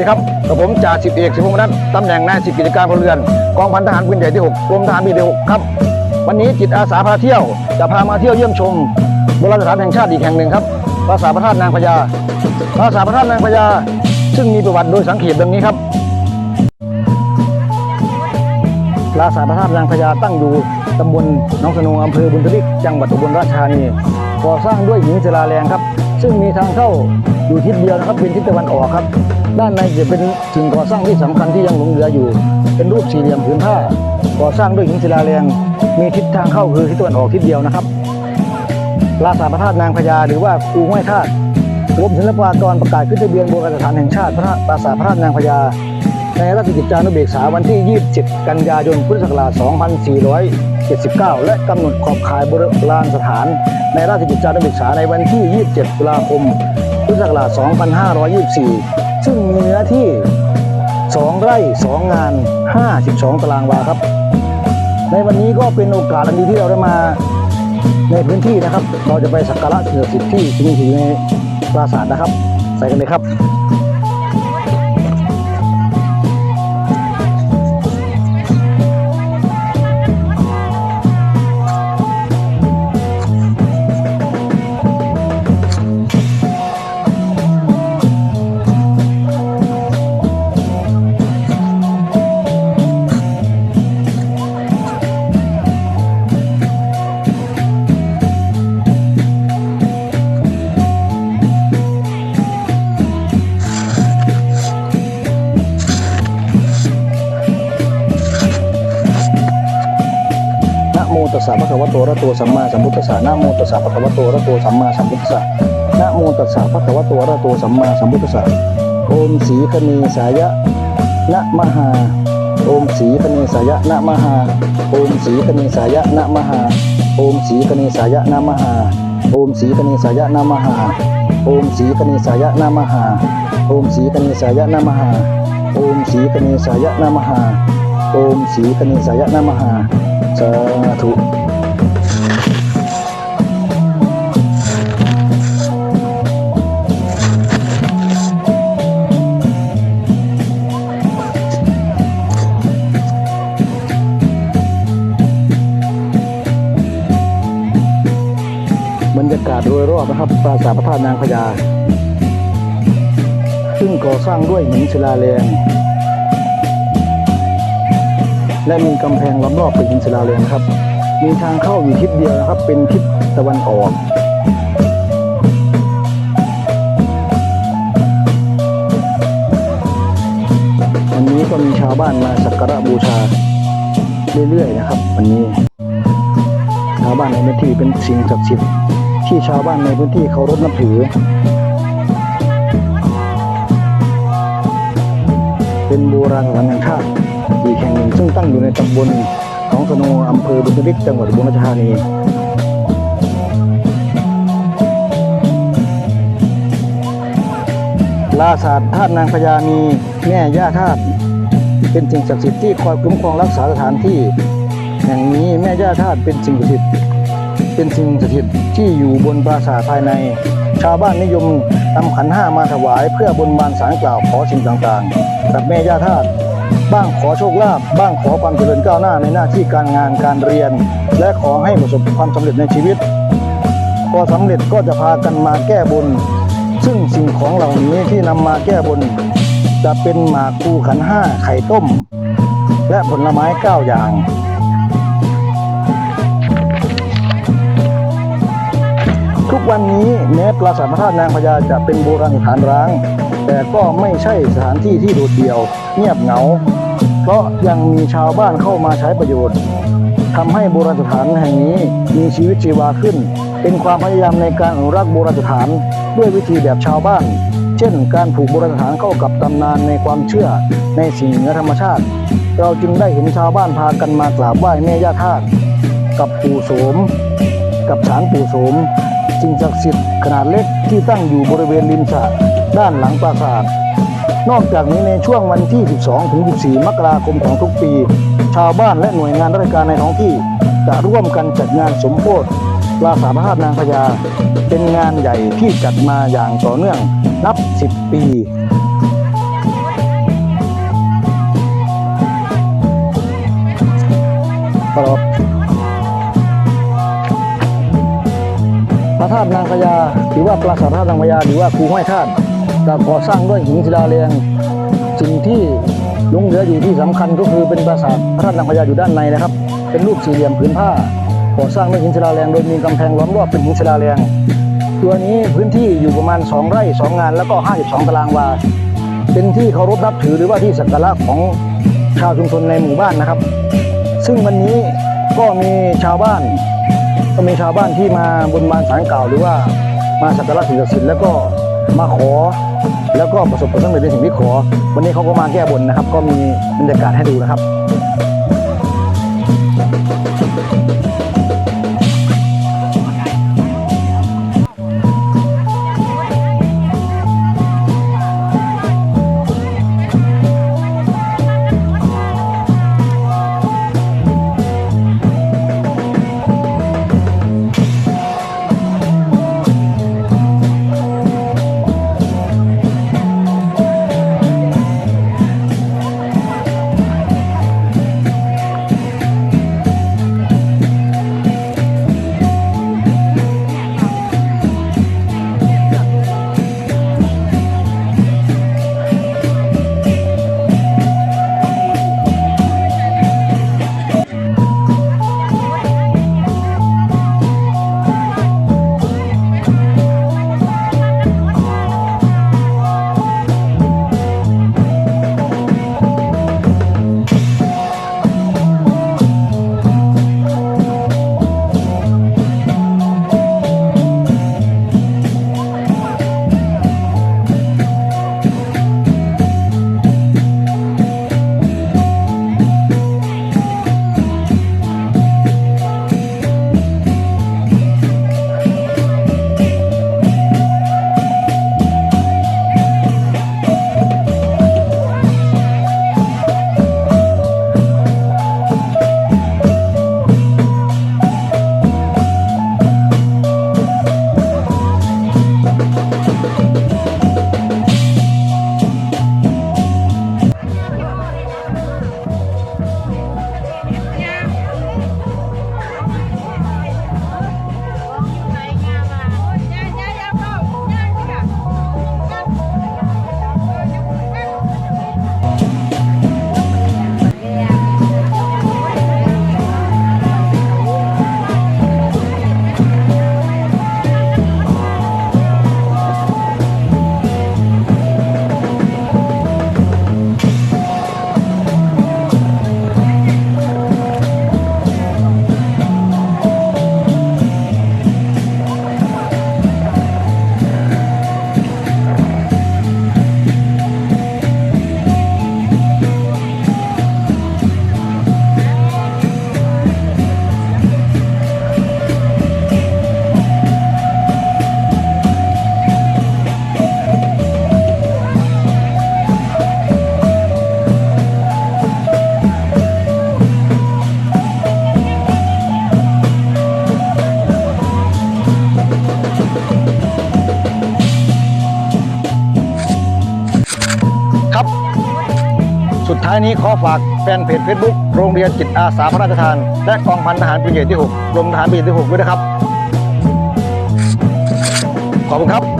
ดีครับกับผมจ่าสิบเอกสิบพงษ์นัทตำแหน่งนายสิบกิจการพลเรือนกองพันทหารปืนใหญ่ที่6กรมทหารปีที่6ครับวันนี้จิตอาสาพาเที่ยวจะพามาเที่ยวเยี่ยมชมโบราณสถานแห่งชาติอีกแห่งหนึ่งครับปราสาทพระธาตุนางพญาปราสาทพระธาตุนางพญาซึ่งมีประวัติโดยสังเขปดังนี้ครับปราสาทพระธาตุนางพญาตั้งอยู่ตำบลหนองสนงอำเภอบุญทลิกจังหวัดอุบลราชธานีก่อสร้างด้วยหินศิลาแรงครับ ซึ่งมีทางเข้าอยู่ทิศเดียวนะครับเป็นทิศตะวันออกครับ ด้านในจะเป็นสิ่งก่อสร้างที่สำคัญที่ยังหลงเหลืออยู่ เป็นรูปสี่เหลี่ยมผืนผ้า ก่อสร้างด้วยหินศิลาแรง มีทิศทางเข้าคือทิศตะวันออกทิศเดียวนะครับปราสาทพระธาตุนางพญาหรือว่าคูห้วยธาตุกรมศิลปากรประกาศขึ้นทะเบียนโบราณสถานแห่งชาติพระปราสาทพระธาตุนางพญาในราชกิจจานุเบกษาวันที่ 27 กันยายน พุทธศักราช 2479 และกำหนดขอบข่ายโบราณสถาน ในราชกิจจานุเบกษาในวันที่ 27 ตุลาคม พุทธศักราช 2524 ซึ่งมีเนื้อที่ 2 ไร่ 2 งาน 52 ตารางวาครับ ในวันนี้ก็เป็นโอกาสอันดีที่เราได้มาในพื้นที่นะครับ เราจะไปสักการะสิ่งศักดิ์สิทธิ์ที่สิงห์อยู่ในปราสาทนะครับ ใส่กันเลยครับ สสะภะคะวะโตอะระหะโตสัมมาสัมพุทธัสสะนะโมตัสสะภะคะวะโตอะระหะโตสัมมาสัมพุทธัสสะนะโมตัสสะภะคะวะโตอะระหะโตสัมมาสัมพุทธัสสะโอมสีคเนสายะนะมหาโอมสีคเนสายะนะมหาโอมสีคเนสายะนะมหาโอมสีคเนสายะนะมหาโอมสีคเนสายะนะมหาโอมสีคเนสายะนะมหาโอมสีคเนสายะนะมหาโอมสีคเนสายะนะมหาโอมสีคเนสายะนะมหา สาธุบรรยากาศโดยรอบนะครับ ปราสาทพระธาตุนางพญาซึ่งก่อสร้างด้วยหินศิลาแรง และมีกำแพงล้อมรอบเป็นหินศิลาแรงครับ มีทางเข้าอยู่ทิศเดียวนะครับ เป็นทิศตะวันออกวันนี้ก็มีชาวบ้านมาสักการะบูชาเรื่อยๆนะครับ วันนี้ ชาวบ้านในพื้นที่เป็นสิ่งศักดิ์สิทธิ์ที่ชาวบ้านในพื้นที่เคารพนับถือ เป็นโบราณสถานแห่งชาติอีกแห่งหนึ่งซึ่งตั้งอยู่ในตำบลหนองสโนอำเภอบุญทลิกจังหวัดอุบลราชธานีลาศาสตร์ธาตุนางพญามีแม่ย่าธาตุเป็นสิ่งศักดิ์สิทธิ์ที่คอยคุ้มครองรักษาสถานที่แห่งนี้แม่ย่าธาตุเป็นสิ่งศักดิ์สิทธิ์ เป็นสิ่งศักดิ์สิทธิ์ที่อยู่บนปราสาทภายใน ชาวบ้านนิยมนำขันห้ามาถวาย เพื่อบนบานสารกล่าวขอสิ่งต่างๆ กับแม่ย่าธาตุบ้างขอโชคลาภบ้างขอความเจริญก้าวหน้าในหน้าที่การงานการเรียน และขอให้ประสบความสำเร็จในชีวิตพอสำเร็จก็จะพากันมาแก้บน ซึ่งสิ่งของเหล่านี้ที่นำมาแก้บน จะเป็นหมากคูขันห้าไข่ต้ม และผลไม้เก้าอย่าง ทุกวันนี้แม้ปราสาทพระธาตุนางพญาจะเป็นโบราณสถานร้าง แต่ก็ไม่ใช่สถานที่ที่โดดเดี่ยว เงียบเหงา เพราะยังมีชาวบ้านเข้ามาใช้ประโยชน์ทำให้โบราณสถานแห่งนี้มีชีวิตชีวาขึ้น เป็นความพยายามในการอนุรักษ์โบราณสถานด้วยวิธีแบบชาวบ้าน เช่น การผูกโบราณสถานเข้ากับตำนานในความเชื่อในสิ่งเหนือธรรมชาติ เราจึงได้เห็นชาวบ้านพากันมากราบไหว้แม่ย่าธาตุกับปู่โสม กับศาลปู่โสม สิ่งศักดิ์สิทธิ์ขนาดเล็กที่ตั้งอยู่บริเวณริมสระด้านหลังปราสาท นอกจากนี้ในช่วงวันที่ 12 ถึง 14 มกราคมของทุกปี ชาวบ้านและหน่วยงานราชการในท้องที่ จะร่วมกันจัดงานสมโภชปราสาทพระธาตุนางพญาเป็นงานใหญ่ที่จัดมาอย่างต่อเนื่องนับ 10 ปีครับ พระธาตุนางพญาหรือว่าปราสาทพระธาตุนางพญาหรือว่าภูห้อยธาตุจะก่อสร้างด้วยหินศิลาแรงสิ่งที่ลงเหลืออยู่ที่สำคัญก็คือเป็นปราสาทพระธาตุนางพญาอยู่ด้านในนะครับ เป็นรูปสี่เหลี่ยมผืนผ้าก่อสร้างด้วยหินศิลาแรงโดยมีกำแพงล้อมรอบเป็นหินศิลาแรงตัวนี้พื้นที่อยู่ประมาณ 2 ไร่ 2 งาน แล้วก็ 52 ตารางวา เป็นที่เคารพนับถือหรือว่าที่สักการะของชาวชุมชนในหมู่บ้านนะครับ ซึ่งวันนี้ก็มีชาวบ้าน ก็มีชาวบ้านที่มาบนบานสารกล่าวหรือว่ามาสักการะสิ่งศักดิ์สิทธิ์แล้วก็มาขอ แล้วก็ประสบผลสำเร็จในสิ่งที่ขอ วันนี้เขาก็มาแก้บนนะครับ ก็มีบรรยากาศให้ดูนะครับครับ ท้ายนี้ขอฝากแฟนเพจ Facebook โรงเรียนจิตอาสาพระราชทาน และกองพันทหารปีเกตที่6กรมทหารปีเกตที่6ด้วยนะครับ ขอบคุณครับ